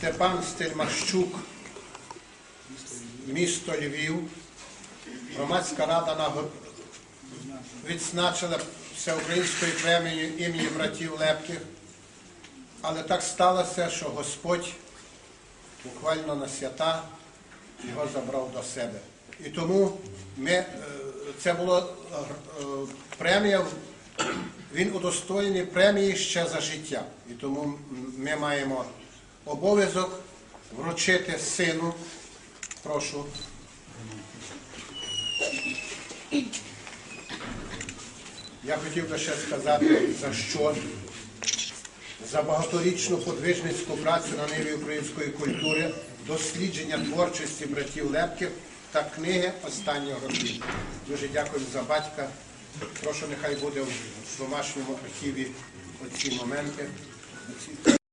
Степан Стельмащук, місто Львів. Громадська рада наго- відзначила всеукраїнською премією імені братів Лепких. Але так сталося, що Господь буквально на свята його забрав до себе. І тому ми, е, це була премія, він удостоєний премії ще за життя. І тому ми маємо обов'язок вручити сину. Прошу. Я хотів би ще сказати, за що за багаторічну подвижницьку працю на ниві української культури, дослідження творчості братів Лепких та книги останнього року. Дуже дякую за батька. Прошу, нехай буде в домашньому архіві оці моменти.